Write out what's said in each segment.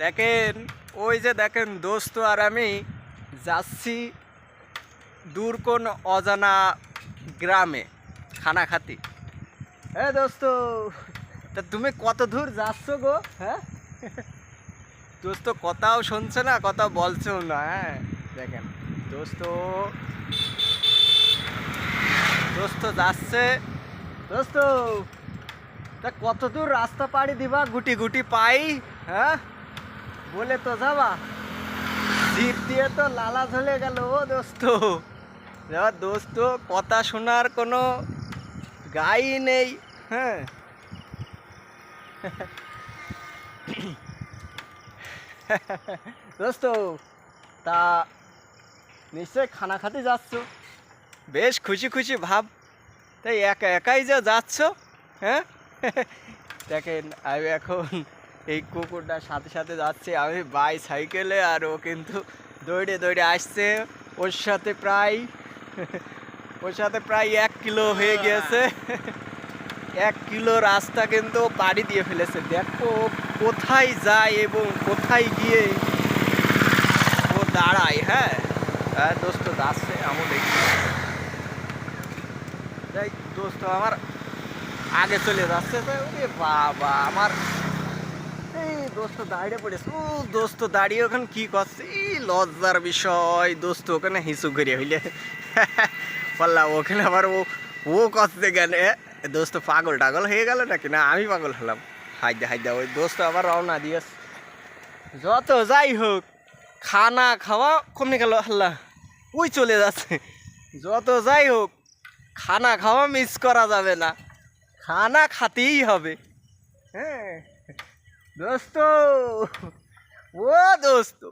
দেখেন, ওই যে দেখেন দোস্ত আর আমি যাচ্ছি দূর কোন অজানা গ্রামে খানা খাতি হ্যাঁ দোস্ত, তা তুমি কত দূর যাচ্ছ গো হ্যাঁ? দোস্ত, কথাও শুনছে না, কথা বলছেও না হ্যাঁ? দেখেন, দোস্ত দোস্ত যাচ্ছে। দোস্ত, তা কত দূর রাস্তা পাড়ি দিবা, গুটি গুটি পাই হ্যাঁ? বলে তো যাবা। জিপ দিয়ে তো লালা ঝলে গেল ও দোস্ত। এবার দোস্ত, কথা শোনার কোনো গাই নেই হ্যাঁ? দোস্ত, তা নিশ্চয় খানা খাতে যাচ্ছ? বেশ খুশি খুশি ভাব। তাই একা একাই যা যাচ্ছ হ্যাঁ? দেখেন, আমি এখন এই কুকুরটার সাথে সাথে যাচ্ছে। আমি বাই সাইকেলে আর ও কিন্তু দৌড়ে দৌড়ে আসছে। ওর সাথে প্রায়, ওর সাথে প্রায় এক কিলো হয়ে গিয়েছে। এক কিলো রাস্তা কিন্তু পাড়ি দিয়ে ফেলেছে। দেখো কোথায় যায় এবং কোথায় গিয়ে ও দাঁড়ায় হ্যাঁ? হ্যাঁ দোস্ত, যাচ্ছে আমি দেখি যাই দোস্ত, আমার আগে চলে যাচ্ছে। তো বাবা, আমার এই দোস্ত দাঁড়িয়ে পড়েছে ও দোস্ত দাঁড়িয়ে ওখানে কি করছে? লজ্জার বিষয়। দোস্ত ওখানে হিসু করিয়া হইলে। বললাম, ওখানে আবার ও ও করছে কেন? দোস্ত পাগল টাগল হয়ে গেল নাকি? না, আমি পাগল হলাম। হাইদা হাইদা, ওই দোস্ত আবার রওনা দিয়েছ। যত যাই হোক, খানা খাওয়া কমে গেল, আল্লাহ। ওই চলে যাচ্ছে। যত যাই হোক, খানা খাওয়া মিস করা যাবে না। খানা খাতেই হবে। হ্যাঁ। দোস্ত। ও দোস্ত।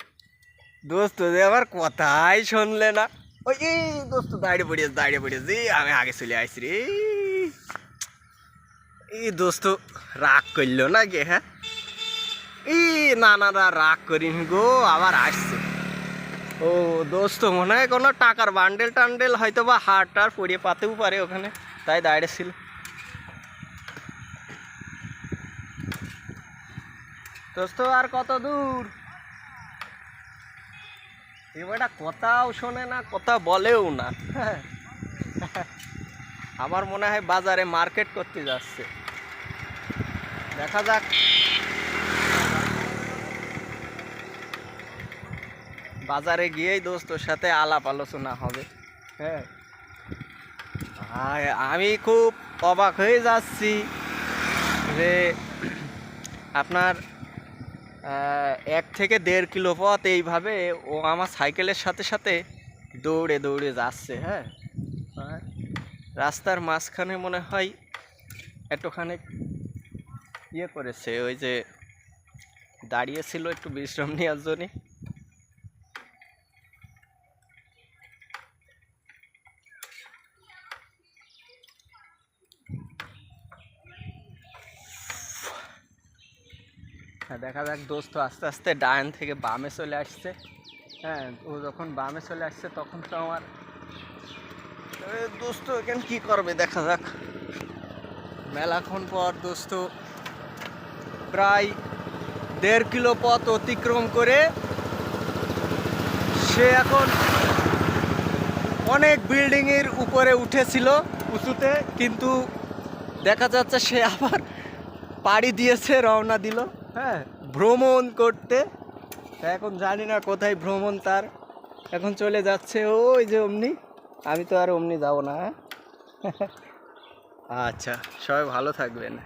দোস্ত যে আমার কথাই শুনলে না। ওই এই দোস্ত, দাঁড়িয়ে পড়িয়েছে দাঁড়িয়ে পড়িয়েছে আমি আগে চলে আসছি রে। এই দোস্ত, রাগ করল না গে হ্যাঁ? এই নানারা রাগ করিনি গো, আবার আসছে। ও দোস্ত, মনে হয় কোনো টাকার বান্ডেল টান্ডেল হয়তো বা হাট টার পড়িয়ে পাতেও পারে ওখানে। তাই দাঁড়িয়ে দোস্ত, আর কত দূর? এবারটা কথাও শোনে না, কথা বলেও না। আমার মনে হয় বাজারে মার্কেট করতে যাচ্ছে। দেখা যাক। বাজারে গিয়েই দোস্তর সাথে আলাপ আলোচনা হবে। হ্যাঁ। আমি খুব অবাক হয়ে যাচ্ছি যে আপনার এক থেকে দেড় কিলো পথ এইভাবে ও আমার সাইকেলের সাথে সাথে দৌড়ে দৌড়ে যাচ্ছে হ্যাঁ? রাস্তার মাঝখানে মনে হয় একটুখানি ইয়ে করেছে, ওই যে দাঁড়িয়েছিল একটু বিশ্রাম নেওয়ার জন্যে। দেখা যাক দোস্ত আস্তে আস্তে ডান থেকে বামে চলে আসছে। হ্যাঁ ও যখন বামে চলে আসছে, তখন তো আমার দোস্ত, এখানে কি করবে? দেখা যাক। মেলাক্ষণ পর দোস্ত, প্রায় দেড় কিলো পথ অতিক্রম করে সে এখন অনেক বিল্ডিংয়ের উপরে উঠেছিল উঁচুতে, কিন্তু দেখা যাচ্ছে সে আবার পাড়ি দিয়েছে, রওনা দিল। হ্যাঁ ভ্রমণ করতে। এখন জানি না কোথায় ভ্রমণ তার। এখন চলে যাচ্ছে ওই যে অমনি। আমি তো আর অমনি যাব না হ্যাঁ। আচ্ছা সবাই ভালো থাকবেন।